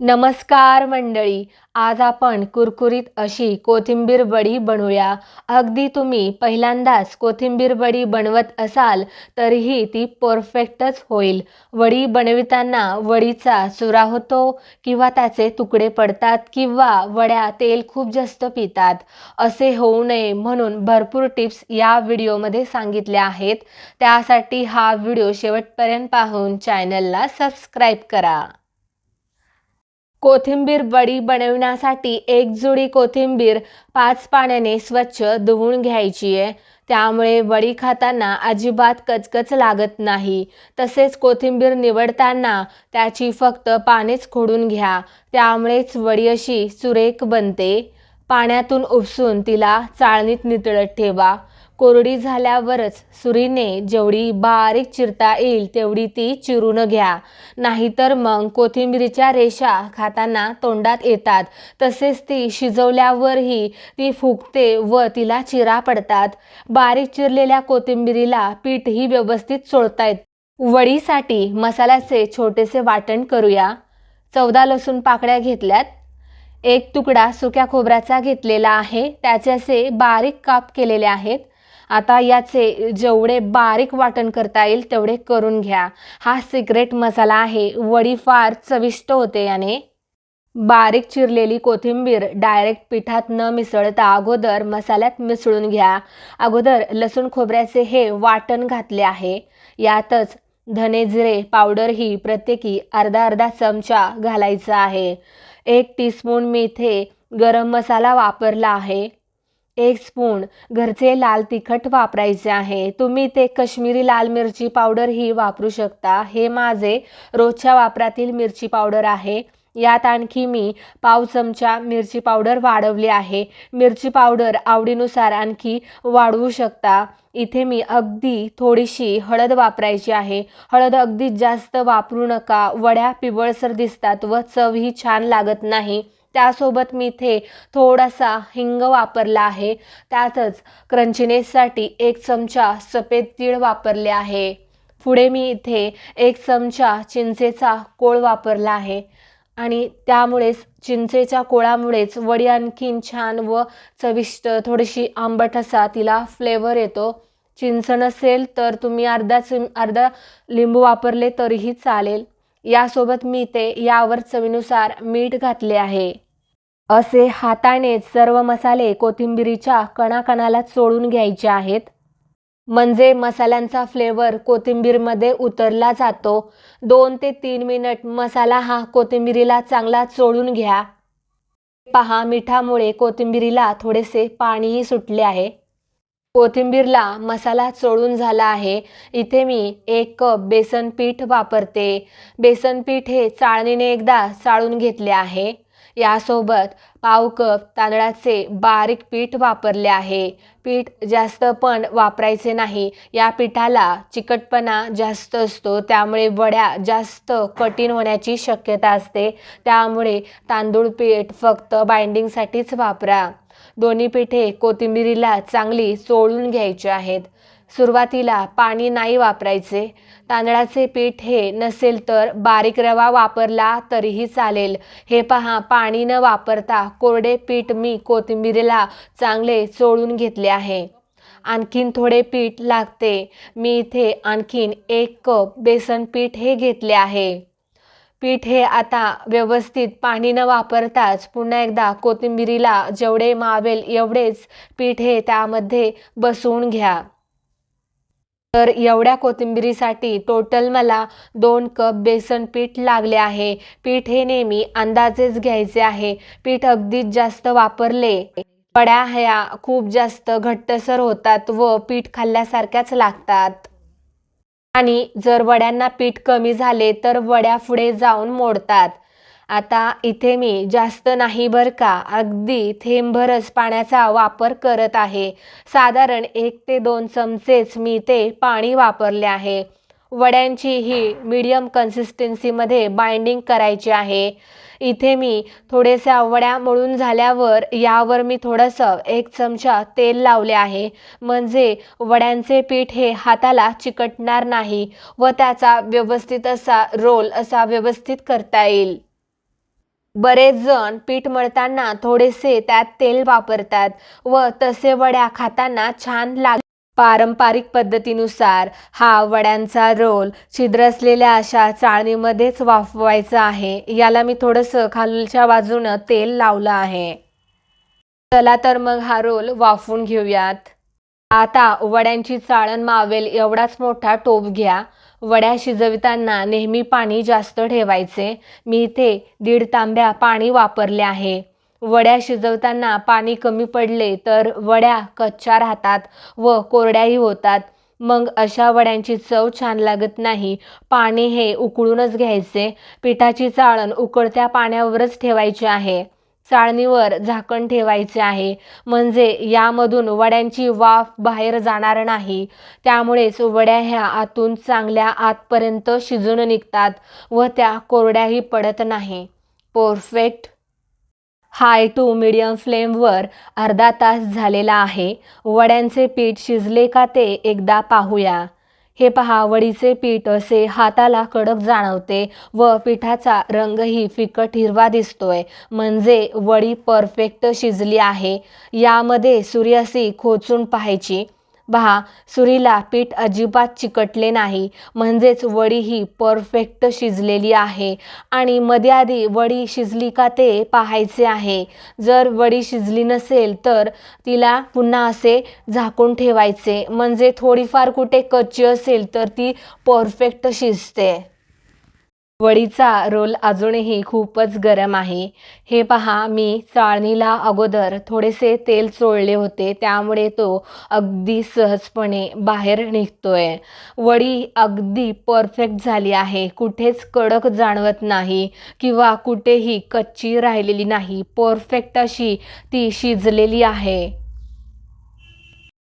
नमस्कार मंडळी आज आपण कुरकुरीत अशी कोथिंबीर वडी बनवूया. अगदी तुम्ही पहिल्यांदाच कोथिंबीर वडी बनवत असाल तरीही ती परफेक्टच होईल. वडी बनविताना वडीचा चुरा होतो किंवा त्याचे तुकडे पडतात किंवा वड्या तेल खूप जास्त पितात. असे होऊ नये म्हणून भरपूर टिप्स या व्हिडिओमध्ये सांगितल्या आहेत. त्यासाठी हा व्हिडिओ शेवटपर्यंत पाहून चॅनलला सबस्क्राईब करा. कोथिंबीर वडी बनवण्यासाठी एक जुडी कोथिंबीर पाच पाण्याने स्वच्छ धुवून घ्यायची आहे. त्यामुळे वडी खाताना अजिबात कचकच लागत नाही. तसेच कोथिंबीर निवडताना त्याची फक्त पानेच खोडून घ्या. त्यामुळेच वडी अशी सुरेख बनते. पाण्यातून उपसून तिला चाळणीत नितळत ठेवा. कोरडी झाल्यावरच सुरीने जेवढी बारीक चिरता येईल तेवढी ती चिरून घ्या. नाहीतर मग कोथिंबीरीच्या रेषा खाताना तोंडात येतात. तसेच ती शिजवल्यावरही ती फुगते व तिला चिरा पडतात. बारीक चिरलेल्या कोथिंबीरीला पीठही व्यवस्थित चोळता येत. वडीसाठी मसाल्याचे छोटेसे वाटण करूया. चौदा लसूण पाकळ्या घेतल्यात. एक तुकडा सुक्या खोबऱ्याचा घेतलेला आहे. त्याचे असे बारीक काप केलेले आहेत. आता याचे जेवढे बारीक वाटण करता येईल तेवढे करून घ्या. हा सिक्रेट मसाला आहे. वडी फार चविष्ट होते याने. बारीक चिरलेली कोथिंबीर डायरेक्ट पिठात न मिसळता अगोदर मसाल्यात मिसळून घ्या. अगोदर लसूण खोबऱ्याचे हे वाटण घातले आहे. यातच धने जिरे पावडर ही प्रत्येकी अर्धा अर्धा चमचा घालायचा आहे. एक टीस्पून मी इथे गरम मसाला वापरला आहे. एक स्पून घरचे लाल तिखट वापरायचे आहे. तुम्ही ते कश्मीरी लाल मिरची पावडर ही वापरू शकता. हे माझे रोजच्या वापरातील मिरची पावडर आहे. यात आणखी मी पाव चमचा मिरची पावडर वाढवली आहे. मिरची पावडर आवडीनुसार आणखी वाढवू शकता. इथे मी अगदी थोडीशी हळद वापरायची आहे. हळद अगदी जास्त वापरू नका. वड्या पिवळसर दिसतात व चवही छान लागत नाही. त्यासोबत मी इथे थोडासा हिंग वापरला आहे. त्यातच क्रंचीनेससाठी एक चमचा सफेद तीळ वापरले आहे. पुढे मी इथे एक चमचा चिंचेचा कोळ वापरला आहे. आणि त्यामुळेच चिंचेच्या कोळामुळेच वडी आणखीन छान व चविष्ट थोडीशी आंबट असा तिला फ्लेवर येतो. चिंच नसेल तर तुम्ही अर्धा चिं अर्धा लिंबू वापरले तरीही चालेल. यासोबत मी ते यावर चवीनुसार मीठ घातले आहे. असे हाताने सर्व मसाले कोथिंबिरीच्या कणाकणाला चोळून घ्यायचे आहेत. म्हणजे मसाल्यांचा फ्लेवर कोथिंबीरमध्ये उतरला जातो. दोन ते तीन मिनिट मसाला हा कोथिंबिरीला चांगला चोळून घ्या. पहा मिठामुळे कोथिंबिरीला थोडेसे पाणीही सुटले आहे. कोथिंबीरला मसाला चोळून झाला आहे. इथे मी एक कप बेसन पीठ वापरते. बेसन पीठ हे चाळणीने एकदा चाळून घेतले आहे. यासोबत पाव कप तांदळाचे बारीक पीठ वापरले आहे. पीठ जास्त पण वापरायचे नाही. या पिठाला चिकटपणा जास्त असतो. त्यामुळे वड्या जास्त कठीण होण्याची शक्यता असते. त्यामुळे तांदूळ पीठ फक्त बाइंडिंगसाठीच वापरा. दोन्ही पिठे कोथिंबिरीला चांगली चोळून घ्यायची आहेत. सुरुवातीला पाणी नाही वापरायचे. तांदळाचे पीठ हे नसेल तर बारीक रवा वापरला तरीही चालेल. हे पहा पाणी न वापरता कोरडे पीठ मी कोथिंबीरीला चांगले चोळून घेतले आहे. आणखीन थोडे पीठ लागते. मी इथे आणखीन एक कप बेसन पीठ हे घेतले आहे. पीठ हे आता व्यवस्थित पाणी न वापरताच पुन्हा एकदा कोथिंबिरीला जेवढे मावेल एवढेच पीठ हे त्यामध्ये बसवून घ्या. तर एवढ्या कोथिंबिरीसाठी टोटल मला दोन कप बेसन पीठ लागले आहे. पीठ हे नेहमी अंदाजेच घ्यायचे आहे. पीठ अगदीच जास्त वापरले. वड्या ह्या खूप जास्त घट्टसर होतात व पीठ खाल्ल्यासारख्याच लागतात. आणि जर वड्यांना पीठ कमी झाले तर वड्या पुढे जाऊन मोडतात. आता इथे मी जास्त नाही बरं का अगदी थेंबभरच पाण्याचा वापर करत आहे. साधारण एक ते दोन चमचेच मी ते पाणी वापरले आहे. वड्यांची ही मीडियम कन्सिस्टन्सीमध्ये बाइंडिंग करायची आहे. इथे मी थोडेसा वड्या मळून झाल्यावर यावर मी थोडंसं एक चमचा तेल लावले आहे. म्हणजे वड्यांचे पीठ हे हाताला चिकटणार नाही व त्याचा व्यवस्थित असा रोल असा व्यवस्थित करता येईल. बरेच जण पीठ मळताना थोडेसे त्यात तेल वापरतात व तसे वड्या खाताना छान लाग पारंपरिक पद्धतीनुसार हा वड्यांचा रोल छिद्र असलेल्या अशा चाळणीमध्येच वाफवायचा आहे. याला मी थोडंसं खालच्या बाजूनं तेल लावलं आहे. चला तर मग हा रोल वाफवून घेऊयात. आता वड्यांची चाळण मावेल एवढाच मोठा टोप घ्या. वड्या शिजविताना नेहमी पाणी जास्त ठेवायचे. मी इथे दीड तांब्या पाणी वापरले आहे. वड्या शिजवताना पाणी कमी पडले तर वड्या कच्च्या राहतात व कोरड्याही होतात. मग अशा वड्यांची चव छान लागत नाही. पाणी हे उकळूनच घ्यायचे. पिठाची चाळण उकळत्या पाण्यावरच ठेवायची आहे. चाळणीवर झाकण ठेवायचे आहे. म्हणजे यामधून वड्यांची वाफ बाहेर जाणार नाही. त्यामुळेच वड्या ह्या आतून चांगल्या आतपर्यंत शिजून निघतात व त्या कोरड्याही पडत नाही. परफेक्ट हाय टू मिडियम फ्लेमवर अर्धा तास झालेला आहे. वड्यांचे पीठ शिजले का ते एकदा पाहूया. हे पहा वडीचे पीठ असे हाताला कडक जाणवते व पिठाचा रंगही फिकट हिरवा दिसतोय. म्हणजे वडी परफेक्ट शिजली आहे. यामध्ये सूर्यासी खोचून पाहायची. पहा सुरीला पीठ अजिबात चिकटले नाही. म्हणजेच वडी ही परफेक्ट शिजलेली आहे. आणि मध्ये आधी वडी शिजली का ते पाहायचे आहे. जर वडी शिजली नसेल तर तिला पुन्हा असे झाकून ठेवायचे. म्हणजे थोडीफार कुठे कच्ची असेल तर ती परफेक्ट शिजते. वडीचा रोल अजूनही खूपच गरम आहे. हे पहा मी चाळणीला अगोदर थोडेसे तेल चोळले होते त्यामुळे तो अगदी सहजपणे बाहेर निघतोय. वडी अगदी परफेक्ट झाली आहे कुठेच कडक जाणवत नाही किंवा कुठेही कच्ची राहिलेली नाही परफेक्ट अशी ती शिजलेली आहे.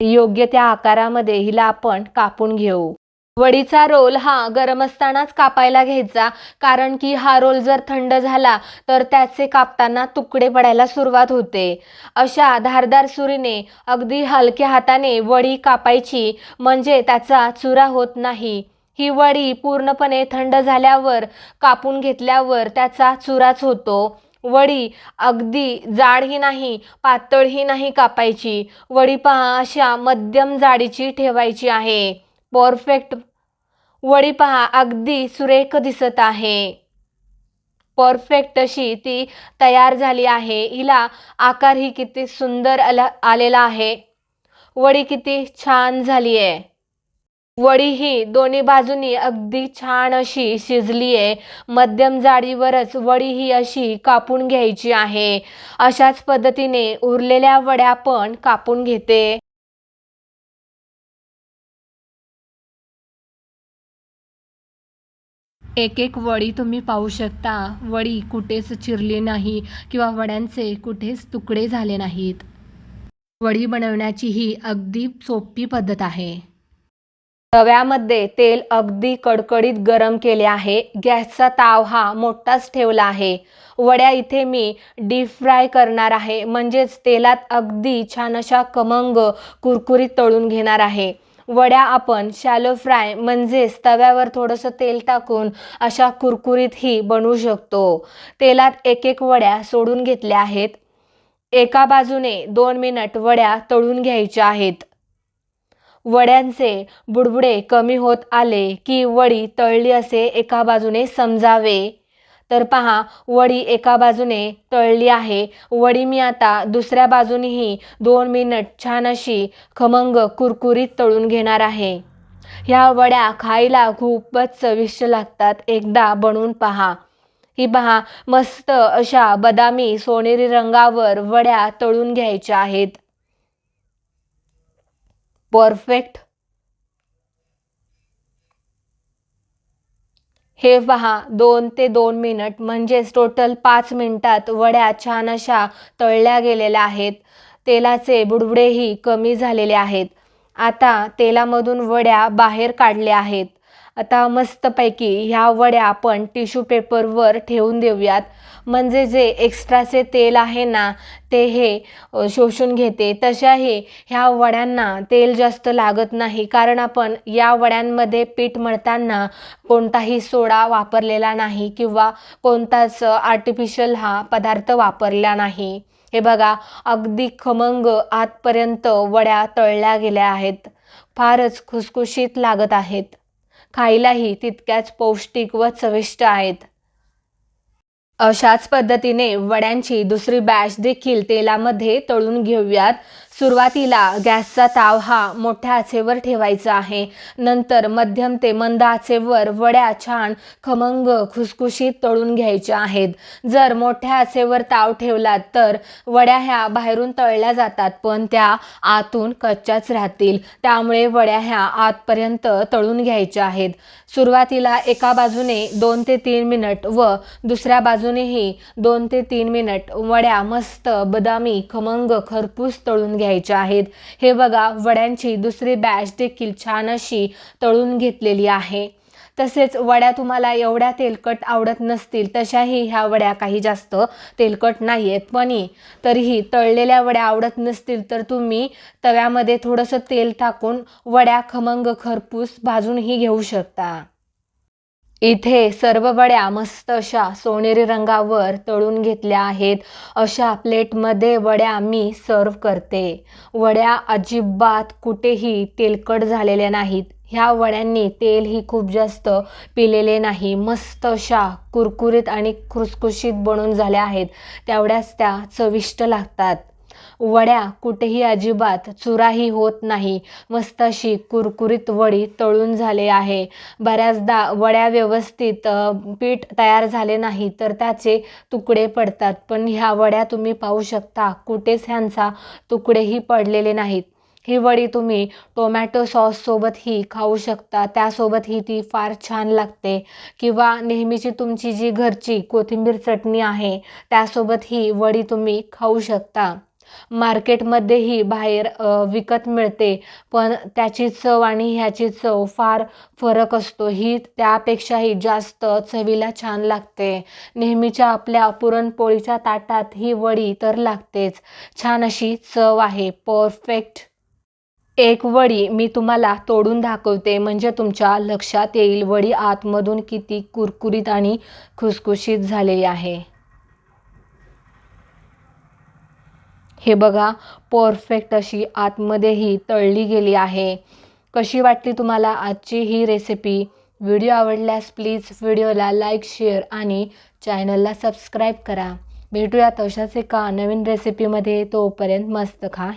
योग्य त्या आकारामध्ये हिला आपण कापून घेऊ. वडीचा रोल हा गरम असतानाच कापायला घ्यायचा. कारण की हा रोल जर थंड झाला तर त्याचे कापताना तुकडे पडायला सुरुवात होते. अशा धारदार सुरीने अगदी हलक्या हाताने वडी कापायची म्हणजे त्याचा चुरा होत नाही. ही वडी पूर्णपणे थंड झाल्यावर कापून घेतल्यावर त्याचा चुराच होतो. वडी अगदी जाडही नाही पातळही नाही कापायची. वडी पहा अशा मध्यम जाडीची ठेवायची आहे. परफेक्ट वडी पहा अगदी सुरेख दिसत आहे. परफेक्ट अशी ती तयार झाली आहे. हिला आकार ही किती सुंदर आला आलेला आहे. वडी किती छान झाली आहे. वडी ही दोन्ही बाजूनी अगदी छान अशी शिजली आहे. मध्यम जाडीवरच वडी ही अशी कापून घ्यायची आहे. अशाच पद्धतीने उरलेल्या वड्या पण कापून घेते. एक एक वडी तुम्ही पाहू शकता. वडी कुठेच चिरली नाही किंवा वड्यांचे कुठेच तुकडे झाले नाहीत. वडी बनवण्याची ही अगदी सोपी पद्धत आहे. तव्यामध्ये तेल अगदी कडकडीत गरम केले आहे. गॅसचा ताव हा मोठाच ठेवला आहे. वड्या इथे मी डीप फ्राय करणार आहे. म्हणजेच तेलात अगदी छान अशा कमंग कुरकुरीत तळून घेणार आहे. वड्या आपण शॅलो फ्राय म्हणजेच तव्यावर थोडंसं तेल टाकून अशा कुरकुरीतही बनवू शकतो. तेलात एक एक वड्या सोडून घेतल्या आहेत. एका बाजूने दोन मिनिट वड्या तळून घ्यायच्या आहेत. वड्यांचे बुडबुडे कमी होत आले की वडी तळली असे एका बाजूने समजावे. तर पहा वडी एका बाजूने तळली आहे. वडी मी आता दुसऱ्या बाजूनेही दोन मिनिट छान अशी खमंग कुरकुरीत तळून घेणार आहे. ह्या वड्या खायला खूपच चविष्ट लागतात. एकदा बनवून पहा. ही पहा मस्त अशा बदामी सोनेरी रंगावर वड्या तळून घ्यायच्या आहेत. परफेक्ट हे पहा दोन ते दोन मिनिट म्हणजेच टोटल पाच मिनिटात वड्या छान अशा तळल्या गेलेल्या आहेत. तेलाचे बुडबुडेही कमी झालेले आहेत. आता तेलामधून वड्या बाहेर काढल्या आहेत. आता मस्तपैकी ह्या वड्या आपण टिश्यू पेपरवर ठेवून देऊयात. म्हणजे जे एक्स्ट्राचे तेल आहे ना ते हे शोषून घेते. तशाही ह्या वड्यांना तेल जास्त लागत नाही. कारण आपण या वड्यांमध्ये पीठ मळताना कोणताही सोडा वापरलेला नाही किंवा कोणताच आर्टिफिशियल हा पदार्थ वापरला नाही. हे बघा अगदी खमंग आतपर्यंत वड्या तळल्या गेल्या आहेत. फारच खुसखुशीत लागत आहेत. खायलाही तितक्याच पौष्टिक व चविष्ट आहेत. अशाच पद्धतीने वड्यांची दुसरी बॅच देखील तेलामध्ये तळून घेऊयात. सुरुवातीला गॅसचा ताव हा मोठ्या आचेवर ठेवायचा आहे. नंतर मध्यम ते मंद आचेवर वड्या छान खमंग खुसखुशीत तळून घ्यायच्या आहेत. जर मोठ्या आचेवर ताव ठेवलात तर वड्या ह्या बाहेरून तळल्या जातात पण त्या आतून कच्च्याच राहतील. त्यामुळे वड्या ह्या आतपर्यंत तळून घ्यायच्या आहेत. सुरुवातीला एका बाजूने दोन ते तीन मिनट व दुसऱ्या बाजूनेही दोन ते तीन मिनट वड्या मस्त बदामी खमंग खरपूस तळून घ्या घ्यायच्या आहेत. हे बघा वड्यांची दुसरी बॅच देखील छान अशी तळून घेतलेली आहे. तसेच वड्या तुम्हाला एवढ्या तेलकट आवडत नसतील तशाही ह्या वड्या काही जास्त तेलकट नाही आहेत पण तरीही तळलेल्या वड्या आवडत नसतील तर तुम्ही तव्यामध्ये थोडंसं तेल टाकून वड्या खमंग खरपूस भाजूनही घेऊ शकता. इथे सर्व वड्या मस्त अशा सोनेरी रंगावर तळून घेतल्या आहेत. अशा प्लेटमध्ये वड्या मी सर्व करते. वड्या अजिबात कुठेही तेलकट झालेल्या नाहीत. ह्या वड्यांनी तेलही खूप जास्त पिलेले नाही. मस्त अशा कुरकुरीत आणि खुसखुशीत बनून झाल्या आहेत. तेवढ्याच त्या चविष्ट लागतात. वड्या कुठेही अजिबात चुराही होत नाही. मस्त अशी कुरकुरीत वडी तळून झाले आहे. बऱ्याचदा वड्या व्यवस्थित पीठ तयार झाले नाही तर त्याचे तुकडे पडतात. पण ह्या वड्या तुम्ही पाहू शकता कुठेच ह्यांचा तुकडेही पडलेले नाहीत. ही वडी तुम्ही टोमॅटो सॉससोबतही खाऊ शकता. त्यासोबतही ती फार छान लागते. किंवा नेहमीची तुमची जी घरची कोथिंबीर चटणी आहे त्यासोबत ही वडी तुम्ही खाऊ शकता. मार्केटमध्येही बाहेर विकत मिळते. पण त्याची चव आणि ह्याची चव फार फरक असतो. ही त्यापेक्षाही जास्त चवीला छान लागते. नेहमीच्या आपल्या पुरणपोळीच्या ताटात ही वडी तर लागतेच. छान अशी चव आहे. परफेक्ट. एक वडी मी तुम्हाला तोडून दाखवते. म्हणजे तुमच्या लक्षात येईल वडी आतमधून किती कुरकुरीत आणि खुसखुशीत झालेली आहे. हे बघा परफेक्ट अशी आतमध्येही तळली गेली आहे. कशी वाटली तुम्हाला आजची ही रेसिपी व्हिडिओ आवडल्यास प्लीज व्हिडिओला लाईक शेअर आणि चॅनलला सबस्क्राईब करा. भेटूया तशाच एका नवीन रेसिपीमध्ये तोपर्यंत मस्त खा.